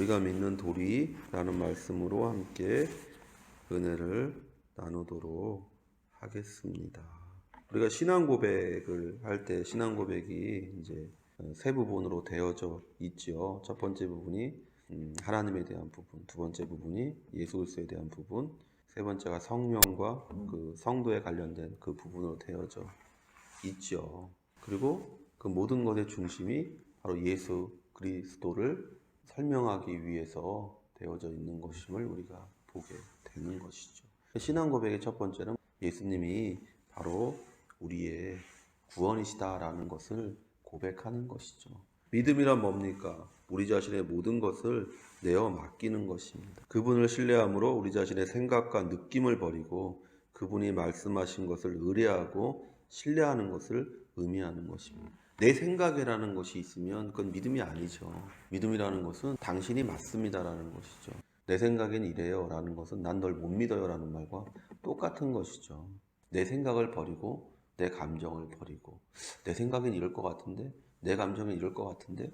우리가 믿는 도리라는 말씀으로 함께 은혜를 나누도록 하겠습니다. 우리가 신앙 고백을 할 때 신앙 고백이 이제 세 부분으로 되어져 있죠. 첫 번째 부분이 음, 하나님에 대한 부분, 두 번째 부분이 예수 그리스도에 대한 부분, 세 번째가 성령과 그 성도에 관련된 그 부분으로 되어져 있죠. 그리고 그 모든 것의 중심이 바로 예수 그리스도를 설명하기 위해서 되어져 있는 것임을 우리가 보게 되는 것이죠. 신앙 고백의 첫 번째는 예수님이 바로 우리의 구원이시다라는 것을 고백하는 것이죠. 믿음이란 뭡니까? 우리 자신의 모든 것을 내어 맡기는 것입니다. 그분을 신뢰함으로 우리 자신의 생각과 느낌을 버리고 그분이 말씀하신 것을 의뢰하고 신뢰하는 것을 의미하는 것입니다. 내 생각이라는 것이 있으면 그건 믿음이 아니죠. 믿음이라는 것은 당신이 맞습니다라는 것이죠. 내 생각엔 이래요 라는 것은 난 널 못 믿어요 라는 말과 똑같은 것이죠. 내 생각을 버리고 내 감정을 버리고 내 생각엔 이럴 것 같은데 내 감정은 이럴 것 같은데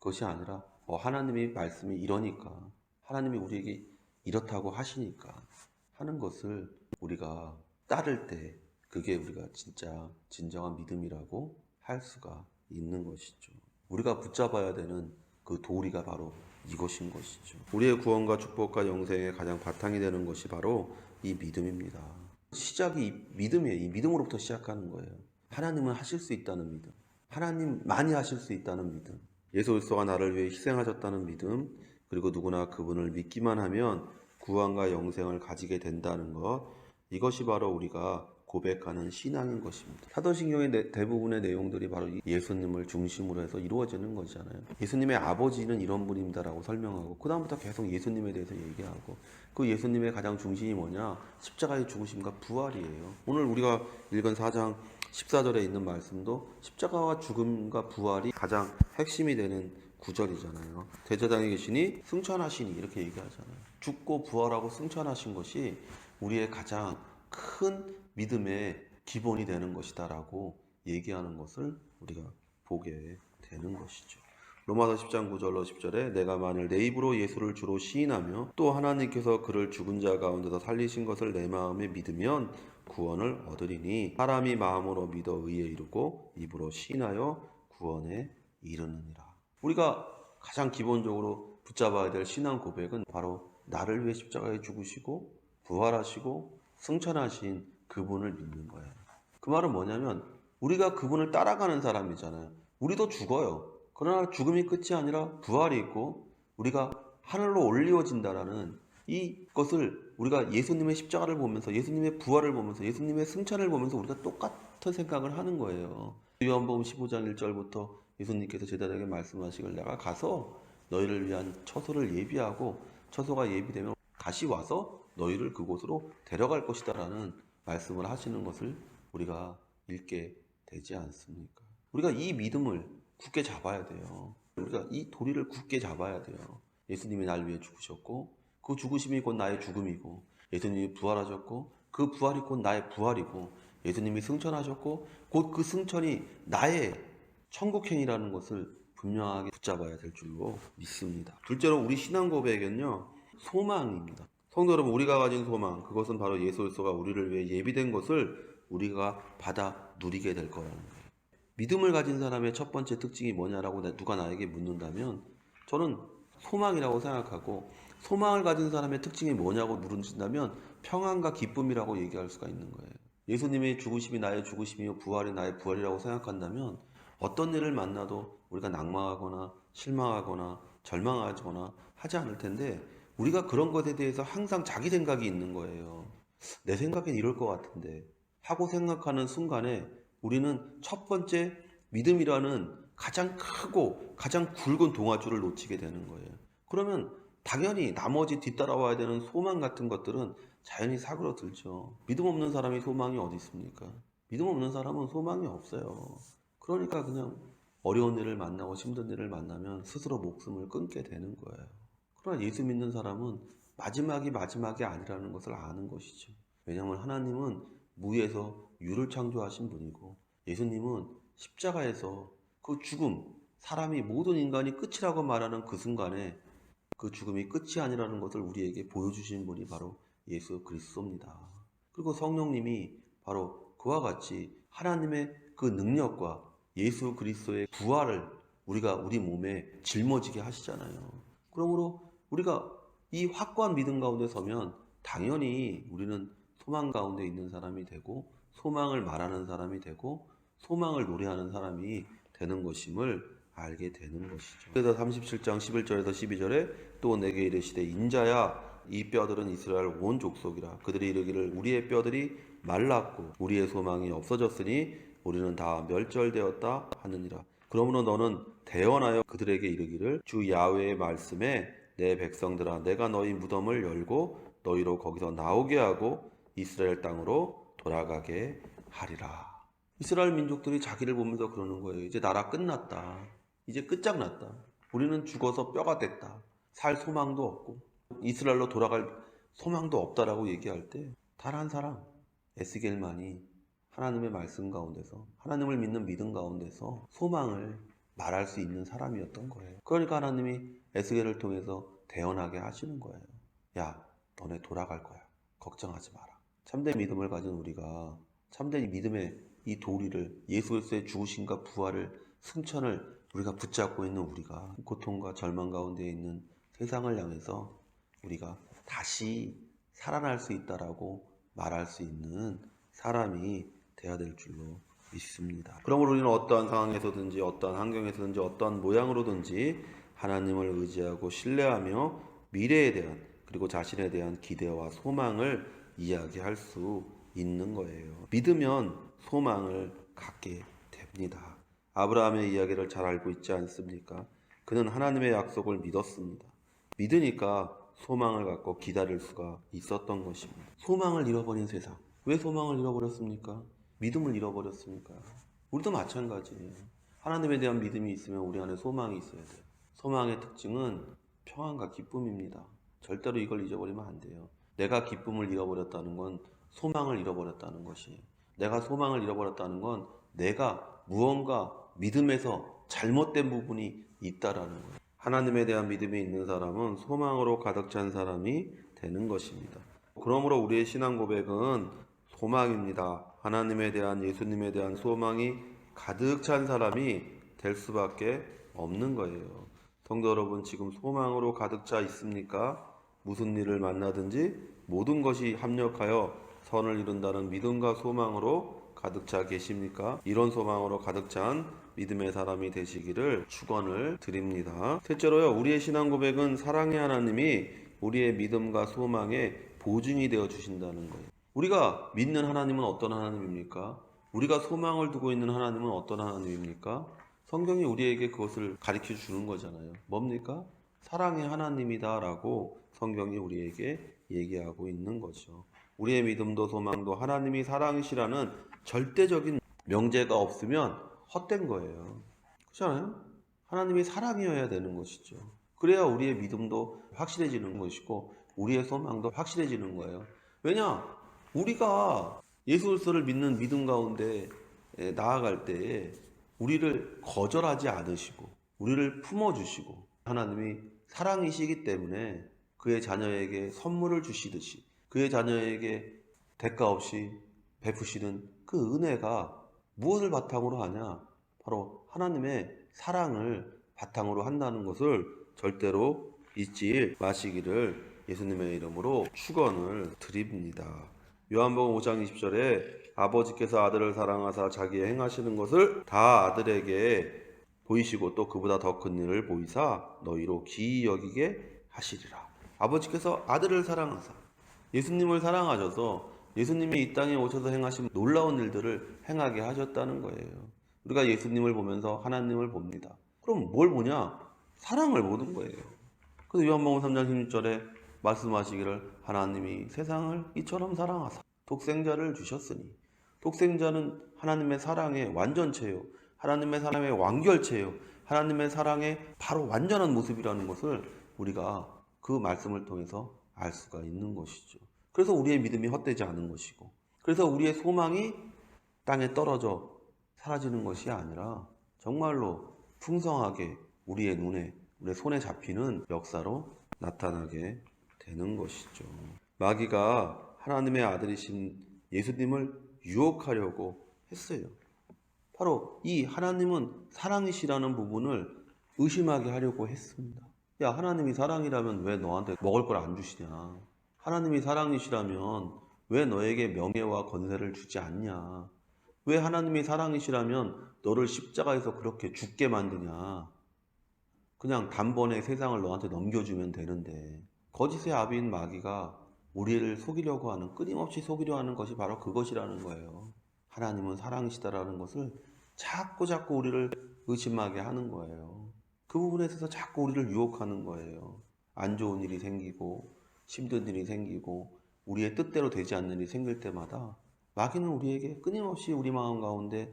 그것이 아니라 어, 하나님이 말씀이 이러니까 하나님이 우리에게 이렇다고 하시니까 하는 것을 우리가 따를 때 그게 우리가 진짜 진정한 믿음이라고 할 수가 있는 것이죠. 우리가 붙잡아야 되는 그 도리가 바로 이것인 것이죠. 우리의 구원과 축복과 영생의 가장 바탕이 되는 것이 바로 이 믿음입니다. 시작이 이 믿음이에요. 이 믿음으로부터 시작하는 거예요. 하나님은 하실 수 있다는 믿음. 하나님 많이 하실 수 있다는 믿음. 예수 그리스도가 나를 위해 희생하셨다는 믿음. 그리고 누구나 그분을 믿기만 하면 구원과 영생을 가지게 된다는 것. 이것이 바로 우리가 고백하는 신앙인 것입니다. 사도신경의 내- 대부분의 내용들이 바로 이 예수님을 중심으로 해서 이루어지는 것이잖아요. 예수님의 아버지는 이런 분입니다라고 설명하고 그 다음부터 계속 예수님에 대해서 얘기하고 그 예수님의 가장 중심이 뭐냐? 십자가의 죽으심과 부활이에요. 오늘 우리가 읽은 4장 14절에 있는 말씀도 십자가와 죽음과 부활이 가장 핵심이 되는 구절이잖아요. 대제당에 계시니 승천하시니 이렇게 얘기하잖아요. 죽고 부활하고 승천하신 것이 우리의 가장 큰 믿음의 기본이 되는 것이다라고 얘기하는 것을 우리가 보게 되는 것이죠. 로마서 10장 9절로 10절에 내가 만일 내 입으로 예수를 주로 시인하며 또 하나님께서 그를 죽은 자 가운데서 살리신 것을 내 마음에 믿으면 구원을 얻으리니 사람이 마음으로 믿어 의에 이르고 입으로 시인하여 구원에 이르느니라. 우리가 가장 기본적으로 붙잡아야 될 신앙 고백은 바로 나를 위해 십자가에 죽으시고 부활하시고 승천하신 그분을 믿는 거예요. 그 말은 뭐냐면 우리가 그분을 따라가는 사람이잖아요. 우리도 죽어요. 그러나 죽음이 끝이 아니라 부활이 있고 우리가 하늘로 올리워진다라는 이것을 우리가 예수님의 십자가를 보면서 예수님의 부활을 보면서 예수님의 승천을 보면서 우리가 똑같은 생각을 하는 거예요. 요한복음 15장 1절부터 예수님께서 제자들에게 말씀하시길 내가 가서 너희를 위한 처소를 예비하고 처소가 예비되면 다시 와서 너희를 그곳으로 데려갈 것이다라는 말씀을 하시는 것을 우리가 읽게 되지 않습니까? 우리가 이 믿음을 굳게 잡아야 돼요. 우리가 이 도리를 굳게 잡아야 돼요. 예수님이 날 위해 죽으셨고 그 죽으심이 곧 나의 죽음이고 예수님이 부활하셨고 그 부활이 곧 나의 부활이고 예수님이 승천하셨고 곧 그 승천이 나의 천국행이라는 것을 분명하게 붙잡아야 될 줄로 믿습니다. 둘째로 우리 신앙 고백은요 소망입니다. 성도 여러분 우리가 가진 소망 그것은 바로 예수 그리스도가 우리를 위해 예비된 것을 우리가 받아 누리게 될 거라는 거예요. 믿음을 가진 사람의 첫 번째 특징이 뭐냐라고 나- 누가 나에게 묻는다면 저는 소망이라고 생각하고 소망을 가진 사람의 특징이 뭐냐고 물으신다면 평안과 기쁨이라고 얘기할 수가 있는 거예요. 예수님의 죽으심이 나의 죽으심이요 부활이 나의 부활이라고 생각한다면 어떤 일을 만나도 우리가 낙망하거나 실망하거나 절망하거나 하지 않을 텐데 우리가 그런 것에 대해서 항상 자기 생각이 있는 거예요. 내 생각엔 이럴 것 같은데 하고 생각하는 순간에 우리는 첫 번째 믿음이라는 가장 크고 가장 굵은 동아줄을 놓치게 되는 거예요. 그러면 당연히 나머지 뒤따라와야 되는 소망 같은 것들은 자연히 사그러들죠. 믿음 없는 사람이 소망이 어디 있습니까? 믿음 없는 사람은 소망이 없어요. 그러니까 그냥 어려운 일을 만나고 힘든 일을 만나면 스스로 목숨을 끊게 되는 거예요. 그러나 예수 믿는 사람은 마지막이 마지막이 아니라는 것을 아는 것이죠. 왜냐하면 하나님은 무에서 유를 창조하신 분이고 예수님은 십자가에서 그 죽음, 사람이 모든 인간이 끝이라고 말하는 그 순간에 그 죽음이 끝이 아니라는 것을 우리에게 보여주신 분이 바로 예수 그리스도입니다. 그리고 성령님이 바로 그와 같이 하나님의 그 능력과 예수 그리스도의 부활을 우리가 우리 몸에 짊어지게 하시잖아요. 그러므로 우리가 이 확고한 믿음 가운데 서면 당연히 우리는 소망 가운데 있는 사람이 되고 소망을 말하는 사람이 되고 소망을 노래하는 사람이 되는 것임을 알게 되는 것이죠. 그래서 37장 11절에서 12절에 또 내게 이르시되 인자야 이 뼈들은 이스라엘 온 족속이라 그들이 이르기를 우리의 뼈들이 말랐고 우리의 소망이 없어졌으니 우리는 다 멸절되었다 하느니라. 그러므로 너는 대언하여 그들에게 이르기를 주 야훼의 말씀에 내 백성들아 내가 너희 무덤을 열고 너희로 거기서 나오게 하고 이스라엘 땅으로 돌아가게 하리라. 이스라엘 민족들이 자기를 보면서 그러는 거예요. 이제 나라 끝났다. 이제 끝장났다. 우리는 죽어서 뼈가 됐다. 살 소망도 없고 이스라엘로 돌아갈 소망도 없다라고 얘기할 때 단 한 사람 에스겔만이 하나님의 말씀 가운데서 하나님을 믿는 믿음 가운데서 소망을 말할 수 있는 사람이었던 거예요. 그러니까 하나님이 에스겔을 통해서 대언하게 하시는 거예요. 야, 너네 돌아갈 거야. 걱정하지 마라. 참된 믿음을 가진 우리가 참된 믿음의 이 도리를 예수 그리스도의 죽으심과 부활을 승천을 우리가 붙잡고 있는 우리가 고통과 절망 가운데 있는 세상을 향해서 우리가 다시 살아날 수 있다라고 말할 수 있는 사람이 되어야 될 줄로 믿습니다. 그러므로 우리는 어떠한 상황에서든지 어떠한 환경에서든지 어떠한 모양으로든지 하나님을 의지하고 신뢰하며 미래에 대한 그리고 자신에 대한 기대와 소망을 이야기할 수 있는 거예요. 믿으면 소망을 갖게 됩니다. 아브라함의 이야기를 잘 알고 있지 않습니까? 그는 하나님의 약속을 믿었습니다. 믿으니까 소망을 갖고 기다릴 수가 있었던 것입니다. 소망을 잃어버린 세상. 왜 소망을 잃어버렸습니까? 믿음을 잃어버렸습니까? 우리도 마찬가지예요. 하나님에 대한 믿음이 있으면 우리 안에 소망이 있어야 돼요. 소망의 특징은 평안과 기쁨입니다. 절대로 이걸 잊어버리면 안 돼요. 내가 기쁨을 잃어버렸다는 건 소망을 잃어버렸다는 것이에요. 내가 소망을 잃어버렸다는 건 내가 무언가 믿음에서 잘못된 부분이 있다라는 거예요. 하나님에 대한 믿음이 있는 사람은 소망으로 가득 찬 사람이 되는 것입니다. 그러므로 우리의 신앙 고백은 소망입니다. 하나님에 대한 예수님에 대한 소망이 가득 찬 사람이 될 수밖에 없는 거예요. 성도 여러분 지금 소망으로 가득 차 있습니까? 무슨 일을 만나든지 모든 것이 합력하여 선을 이룬다는 믿음과 소망으로 가득 차 계십니까? 이런 소망으로 가득 찬 믿음의 사람이 되시기를 축원을 드립니다. 셋째로요. 우리의 신앙 고백은 사랑의 하나님이 우리의 믿음과 소망의 보증이 되어 주신다는 거예요. 우리가 믿는 하나님은 어떤 하나님입니까? 우리가 소망을 두고 있는 하나님은 어떤 하나님입니까? 성경이 우리에게 그것을 가르쳐 주는 거잖아요. 뭡니까? 사랑의 하나님이다라고 성경이 우리에게 얘기하고 있는 거죠. 우리의 믿음도 소망도 하나님이 사랑이시라는 절대적인 명제가 없으면 헛된 거예요. 그렇잖아요? 하나님이 사랑이어야 되는 것이죠. 그래야 우리의 믿음도 확실해지는 것이고 우리의 소망도 확실해지는 거예요. 왜냐? 우리가 예수 그리스도를 믿는 믿음 가운데 나아갈 때에 우리를 거절하지 않으시고 우리를 품어 주시고 하나님이 사랑이시기 때문에 그의 자녀에게 선물을 주시듯이 그의 자녀에게 대가 없이 베푸시는 그 은혜가 무엇을 바탕으로 하냐? 바로 하나님의 사랑을 바탕으로 한다는 것을 절대로 잊지 마시기를 예수님의 이름으로 축원을 드립니다. 요한복음 5장 20절에 아버지께서 아들을 사랑하사 자기의 행하시는 것을 다 아들에게 보이시고 또 그보다 더 큰 일을 보이사 너희로 기이 여기게 하시리라. 아버지께서 아들을 사랑하사 예수님을 사랑하셔서 예수님이 이 땅에 오셔서 행하신 놀라운 일들을 행하게 하셨다는 거예요. 우리가 예수님을 보면서 하나님을 봅니다. 그럼 뭘 보냐? 사랑을 보는 거예요. 그래서 요한복음 3장 16절에 말씀하시기를 하나님이 세상을 이처럼 사랑하사 독생자를 주셨으니 독생자는 하나님의 사랑의 완전체요. 하나님의 사랑의 완결체요. 하나님의 사랑의 바로 완전한 모습이라는 것을 우리가 그 말씀을 통해서 알 수가 있는 것이죠. 그래서 우리의 믿음이 헛되지 않은 것이고, 그래서 우리의 소망이 땅에 떨어져 사라지는 것이 아니라 정말로 풍성하게 우리의 눈에, 우리의 손에 잡히는 역사로 나타나게 되는 것이죠. 마귀가 하나님의 아들이신 예수님을 유혹하려고 했어요. 바로 이 하나님은 사랑이시라는 부분을 의심하게 하려고 했습니다. 야, 하나님이 사랑이라면 왜 너한테 먹을 걸 안 주시냐? 하나님이 사랑이시라면 왜 너에게 명예와 권세를 주지 않냐? 왜 하나님이 사랑이시라면 너를 십자가에서 그렇게 죽게 만드냐? 그냥 단번에 세상을 너한테 넘겨주면 되는데 거짓의 아비인 마귀가 우리를 속이려고 하는 끊임없이 속이려 하는 것이 바로 그것이라는 거예요. 하나님은 사랑이시다라는 것을 자꾸 자꾸 우리를 의심하게 하는 거예요. 그 부분에 있어서 자꾸 우리를 유혹하는 거예요. 안 좋은 일이 생기고 힘든 일이 생기고 우리의 뜻대로 되지 않는 일이 생길 때마다 마귀는 우리에게 끊임없이 우리 마음 가운데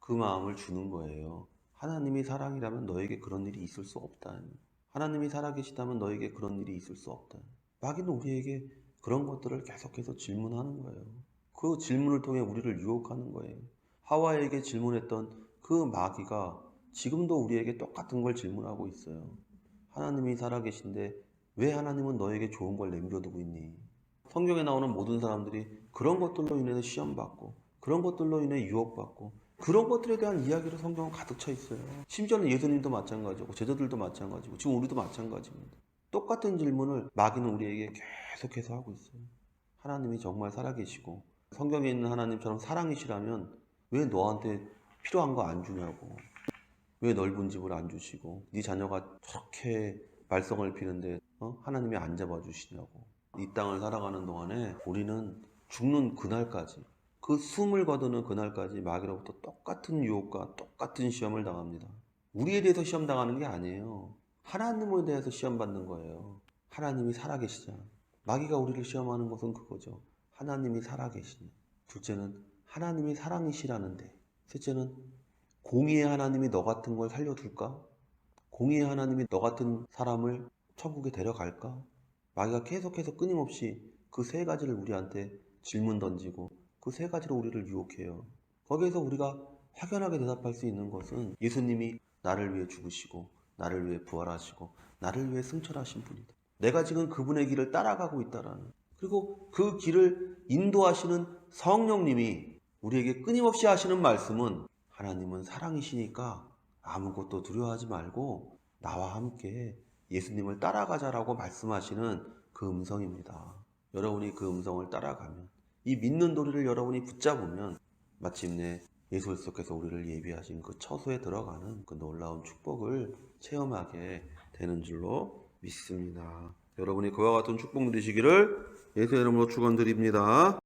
그 마음을 주는 거예요. 하나님이 사랑이라면 너에게 그런 일이 있을 수 없다. 하나님이 살아계시다면 너에게 그런 일이 있을 수 없다. 마귀는 우리에게 그런 것들을 계속해서 질문하는 거예요. 그 질문을 통해 우리를 유혹하는 거예요. 하와에게 질문했던 그 마귀가 지금도 우리에게 똑같은 걸 질문하고 있어요. 하나님이 살아계신데 왜 하나님은 너에게 좋은 걸 남겨두고 있니? 성경에 나오는 모든 사람들이 그런 것들로 인해서 시험받고 그런 것들로 인해 유혹받고 그런 것들에 대한 이야기로 성경은 가득 차 있어요. 심지어는 예수님도 마찬가지고 제자들도 마찬가지고 지금 우리도 마찬가지입니다. 똑같은 질문을 마귀는 우리에게 계속해서 하고 있어요. 하나님이 정말 살아계시고 성경에 있는 하나님처럼 사랑이시라면 왜 너한테 필요한 거 안 주냐고 왜 넓은 집을 안 주시고 네 자녀가 저렇게 발성을 피는데 어? 하나님이 안 잡아주시냐고 이 땅을 살아가는 동안에 우리는 죽는 그날까지 그 숨을 거두는 그날까지 마귀로부터 똑같은 유혹과 똑같은 시험을 당합니다. 우리에 대해서 시험 당하는 게 아니에요. 하나님에 대해서 시험 받는 거예요. 하나님이 살아계시잖아. 마귀가 우리를 시험하는 것은 그거죠. 하나님이 살아계시냐. 둘째는 하나님이 사랑이시라는데. 셋째는 공의의 하나님이 너 같은 걸 살려둘까? 공의의 하나님이 너 같은 사람을 천국에 데려갈까? 마귀가 계속해서 끊임없이 그 세 가지를 우리한테 질문 던지고 그 세 가지로 우리를 유혹해요. 거기에서 우리가 확연하게 대답할 수 있는 것은 예수님이 나를 위해 죽으시고 나를 위해 부활하시고 나를 위해 승천하신 분이다. 내가 지금 그분의 길을 따라가고 있다라는 그리고 그 길을 인도하시는 성령님이 우리에게 끊임없이 하시는 말씀은 하나님은 사랑이시니까 아무것도 두려워하지 말고 나와 함께 예수님을 따라가자라고 말씀하시는 그 음성입니다. 여러분이 그 음성을 따라가면 이 믿는 도리를 여러분이 붙잡으면 마침내 예수 그리스도께서 우리를 예비하신 그 처소에 들어가는 그 놀라운 축복을 체험하게 되는 줄로 믿습니다. 여러분이 그와 같은 축복 누리시기를 예수의 이름으로 축원드립니다.